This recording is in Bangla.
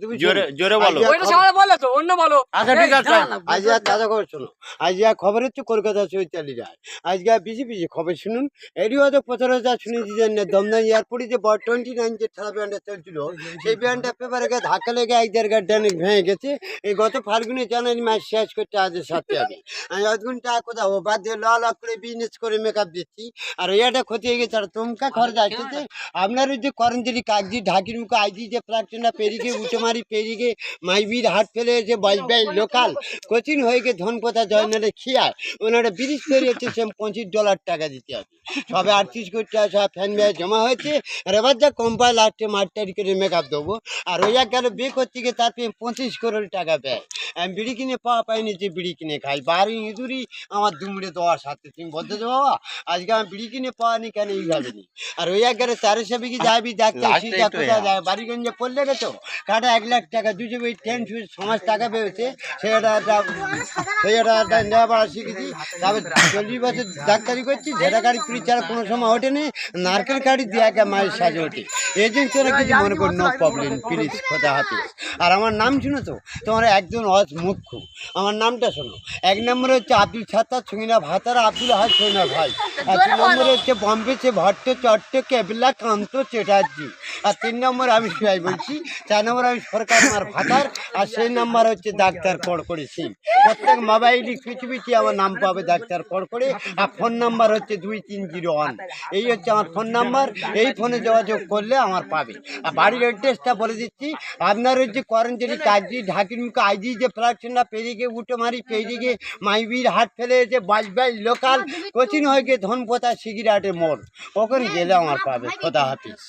তুমি জোরে জোরে বলো। ওইটা সবাই বলে তো অন্য বলো। আচ্ছা ঠিক আছে। আজ আর দাদা খবর শোনো। আজ আর খবর হচ্ছে কলকাতা চৈতালি রায়। আজকে বেশি বেশি খবর শুনুন। এরই হয়তো প্রচার যা শুনেছি যে দমদম এয়ারপোর্টে যে টোয়েন্টি নাইন যে খেলা ব্যান্ডটা চলছিল সেই ব্যান্ডটা পেপারে গিয়ে ধাক্কা লেগে এক জায়গায় ডানে ভেঙে গেছে। এই গত ফাল্গুনে জানুয়ারি মাস শেষ করতে আজ সাথে আগে। আমি অতগুণ টাকা কোথাও বাদ দিয়ে ল ল করে বিজনেস করে মেকআপ দিচ্ছি। আর এটা ক্ষতি হয়ে গেছে আর তোমকা খরচ আসতেছে। আপনার ওই যে করঞ্জলি কাগজি ঢাকির মুখে আইজি যে প্লাকটা পেরিয়ে উঠে মারি পেরিয়ে মাইবির হাট ফেলে যে বাজবাই লোকাল। কঠিন হয়ে গিয়ে ধনপতা জয়নারে খিয়ায় ওনারা ব্রিজ হচ্ছে সে পঁচিশ ডলার টাকা দিতে আছে সবে আটত্রিশ কোটি টাকা সব ফ্যান ব্যয় জমা হয়েছে। আর এবার যা কোম্পানি লাস্টে মাঠটারি করে মেকআপ দেবো। আর ওই এক গেল বিয়ে করতে গিয়ে তার পঁচিশ করোড় টাকা ব্যয়। আমি বিড়ি কিনে পাওয়া পাইনি যে বিড়ি কিনে খাই। বারো ইঁদুরি আমার দুমড়ে দেওয়ার সাথে। তুমি বলতে তো বাবা আজকে আমি বিড়ি কিনে পাওয়া নি কেন এইভাবে নি? আর ওই এক গেলে তেরোশো বিঘি যাবি ডাক্তার Last সিজা এই তো কোথায় যায়? বাড়িগঞ্জে পড়লে গেছো কাটা এক লাখ টাকা দুশো ওই ট্রেন সমাজ টাকা পেয়েছে সেটা একটা সেটা একটা নেওয়া শিখেছি তারপর চল্লিশ বছর ডাক্তারি করছি ঝেড়া গাড়ি কুড়ি ছাড়া কোনো সময় ওঠেনি। নারকেল গাড়ি দিয়ে একা মায়ের সাজে ওঠে। এই জন্য তোরা কিছু মনে কর নো প্রবলেম প্লিজ খোদা হাফিজ। আর আমার নাম শুনো তো? তোমার একজন অজ মুখ্য। আমার নামটা শোনো। এক নম্বরে হচ্ছে আব্দুল ছাত্তার ছুঁইনা ভাতার, আব্দুল হাজ সৈনা ভাই। আর দু নম্বরে হচ্ছে বম্বে সে ভট্ট চট্ট কেবলা কান্ত চ্যাটার্জি আর তিন নম্বর আমি শিয়াই বলছি চার নম্বর আমি সরকার আমার ভাতার আর সেই নাম্বার হচ্ছে ডাক্তার কড়কড়ে সিং। প্রত্যেক মোবাইলই পৃথিবীতে আমার নাম পাবে ডাক্তার কড়কড়ে আর ফোন নাম্বার হচ্ছে দুই তিন জিরো ওয়ান। এই হচ্ছে আমার ফোন নাম্বার এই ফোনে যোগাযোগ করলে আমার পাবে। আর বাড়ির অ্যাড্রেসটা বলে দিচ্ছি আপনার হচ্ছে করঞ্জলি কাজি ঢাকির মুখে আইজি যে ফ্ল্যাটটা পেরিয়ে গিয়ে উঠে মারি পেরিয়ে গিয়ে মাইবির হাট ফেলে যে বাজবাই লোকাল কোচিং হয়ে গিয়ে ধনপোতা সিগিরাটের মোড়? ওখানে গেলে আমার পাবে খোদা হাফিজ।